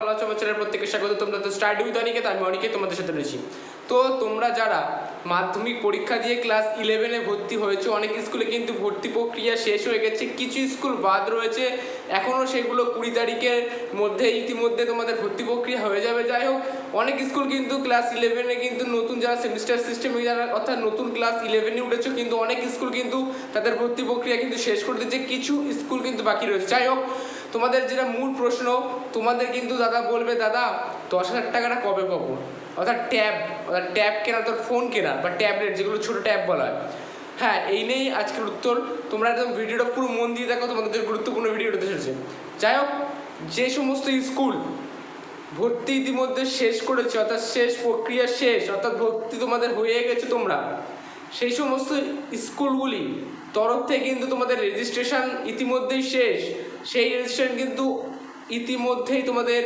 Channel প্রত্যেকের স্বাগত। তোমরা তো স্টাডি উইথ অনিকেত আমি অনিকেত তোমাদের সাথে রয়েছি। তো তোমরা যারা মাধ্যমিক পরীক্ষা দিয়ে ক্লাস ইলেভেনে ভর্তি হয়েছে, অনেক স্কুলে কিন্তু ভর্তি প্রক্রিয়া শেষ হয়ে গেছে। কিছু স্কুল বাদ রয়েছে। এখনও সেগুলো কুড়ি তারিখের মধ্যে ইতিমধ্যে তোমাদের ভর্তি প্রক্রিয়া হয়ে যাবে। যাই হোক, অনেক স্কুল কিন্তু ক্লাস ইলেভেনে কিন্তু নতুন যারা সেমিস্টার সিস্টেমে যারা অর্থাৎ নতুন ক্লাস ইলেভেনে উঠেছে, কিন্তু অনেক স্কুল কিন্তু তাদের ভর্তি প্রক্রিয়া কিন্তু শেষ করে দিচ্ছে। কিছু স্কুল কিন্তু বাকি রয়েছে। যাই হোক তোমাদের যেটা মূল প্রশ্ন, তোমাদের কিন্তু দাদা বলবে, দাদা, দশ হাজার টাকাটা কবে পাবো? অর্থাৎ ট্যাব অর্থাৎ ট্যাব কেনা অর্থাৎ ফোন কেনা বা ট্যাবলেট, যেগুলো ছোটো ট্যাব বলা হয়। হ্যাঁ এই নিয়েই আজকের উত্তর। তোমরা একদম ভিডিওটা পুরো মন দিয়ে দেখো, তোমাদের গুরুত্বপূর্ণ ভিডিও ভিডিওটা এসেছে। যাই হোক, যে সমস্ত স্কুল ভর্তি ইতিমধ্যে শেষ করেছে, অর্থাৎ শেষ প্রক্রিয়া শেষ, অর্থাৎ ভর্তি তোমাদের হয়ে গেছে তোমরা সেই সমস্ত স্কুলগুলি তরফ থেকে কিন্তু তোমাদের রেজিস্ট্রেশন ইতিমধ্যেই শেষ। সেই রেজিস্ট্রেশন কিন্তু ইতিমধ্যেই তোমাদের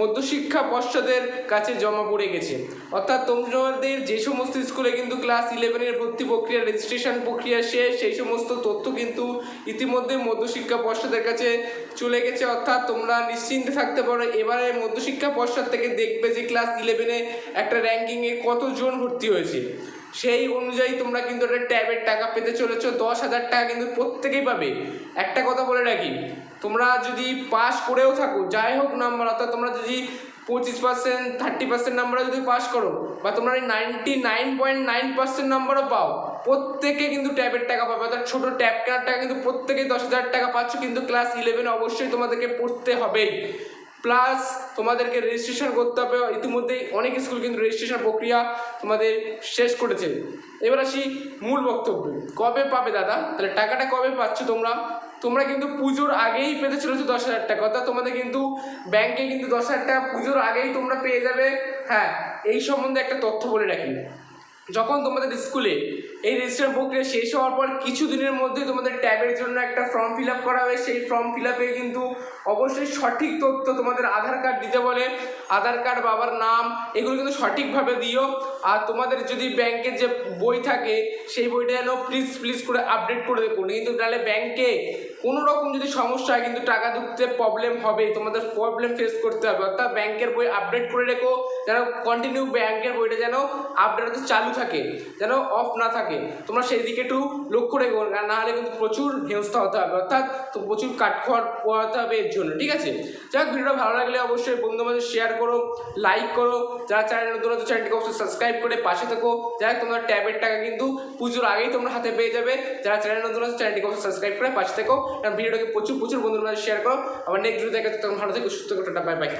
মধ্যশিক্ষা পর্ষদের কাছে জমা পড়ে গেছে। অর্থাৎ তোমাদের যে সমস্ত স্কুলে কিন্তু ক্লাস ইলেভেনের ভর্তি প্রক্রিয়া রেজিস্ট্রেশন প্রক্রিয়া শেষ, সেই সমস্ত তথ্য কিন্তু ইতিমধ্যে মধ্যশিক্ষা পর্ষদের কাছে চলে গেছে। অর্থাৎ তোমরা নিশ্চিন্তে থাকতে পারো, এবারে মধ্যশিক্ষা পর্ষদ থেকে দেখবে যে ক্লাস ইলেভেনে একটা র্যাঙ্কিংয়ে কতজন ভর্তি হয়েছে। সেই অনুযায়ী তোমরা কিন্তু একটা ট্যাবের টাকা পেতে চলেছো, দশ হাজার টাকা কিন্তু প্রত্যেকেই পাবে। একটা কথা বলে রাখি, তোমরা যদি পাস করেও থাকো, যাই হোক নাম্বার অর্থাৎ তোমরা যদি পঁচিশ পার্সেন্ট থার্টি পার্সেন্ট নাম্বারে যদি পাস করো, বা তোমরা ninety nine point nine percent নাম্বারও পাও, প্রত্যেকে কিন্তু ট্যাবের টাকা পাবে। অর্থাৎ ছোটো ট্যাব কেনার টাকা কিন্তু প্রত্যেকেই দশ হাজার টাকা পাচ্ছ, কিন্তু ক্লাস ইলেভেন অবশ্যই তোমাদেরকে পড়তে হবেই প্লাস তোমাদেরকে রেজিস্ট্রেশন করতে হবে। ইতিমধ্যেই অনেক স্কুল কিন্তু রেজিস্ট্রেশন প্রক্রিয়া তোমাদের শেষ করেছে। এবার আসি মূল বক্তব্য। কবে পাবে দাদা? তাহলে টাকাটা কবে পাচ্ছ তোমরা? তোমরা কিন্তু পুজোর আগেই পেতে চলেছো দশ হাজার টাকা। অর্থাৎ তোমাদের কিন্তু ব্যাংকে কিন্তু দশ হাজার টাকা পুজোর আগেই তোমরা পেয়ে যাবে। হ্যাঁ এই সম্বন্ধে একটা তথ্য বলে রাখি। যখন তোমাদের স্কুলে এই রেজিস্ট্রেশন প্রক্রিয়া শেষ হওয়ার পর কিছু দিনের মধ্যে তোমাদের ট্যাবের জন্য একটা ফর্ম ফিল আপ করা হবে সেই ফর্ম ফিল আপে কিন্তু অবশ্যই সঠিক তথ্য তোমাদের আধার কার্ড দিতে বলে। আধার কার্ড বাবার নাম, এগুলো কিন্তু সঠিকভাবে দিও। আর তোমাদের যদি ব্যাংকের যে বই থাকে, সেই বইটা যেন প্লিজ প্লিজ করে আপডেট করে দেখো কিন্তু তাহলে ব্যাংকে কোনো রকম যদি সমস্যা হয়, কিন্তু টাকা ঢুকতে প্রবলেম হবে তোমাদের প্রবলেম ফেস করতে হবে। অর্থাৎ ব্যাংকের বই আপডেট করে রেখো, যেন কন্টিনিউ ব্যাংকের বইটা যেন আপডেট চালু থাকে, যেন অফ না থাকে। তোমরা সেই দিকে একটু লক্ষ্য রেখো না হলে কিন্তু প্রচুর হেনস্থা হতে হবে। অর্থাৎ তো প্রচুর কাঠখড় পোহাতে হবে এর জন্য, ঠিক আছে? যাই হোক ভিডিওটা ভালো লাগলে অবশ্যই বন্ধু বান্ধব শেয়ার করো লাইক করো। যারা চ্যানেল নতুন আছে চ্যানেলটিকে অবশ্যই সাবস্ক্রাইব করে পাশে থেকো। হোক তোমরা ট্যাবের টাকা কিন্তু পুজোর আগেই তোমরা হাতে পেয়ে যাবে। যারা চ্যানেল নতুন আছে চ্যানেলটিকে অবশ্যই সাবস্ক্রাইব করে পাশে থেকো। ভিডিওটাকে প্রচুর প্রচুর বন্ধুরা শেয়ার করো। আবার নেক্সট ভিডিও দেখা তখন ভালো থেকে, সুস্থ করে বাই বাই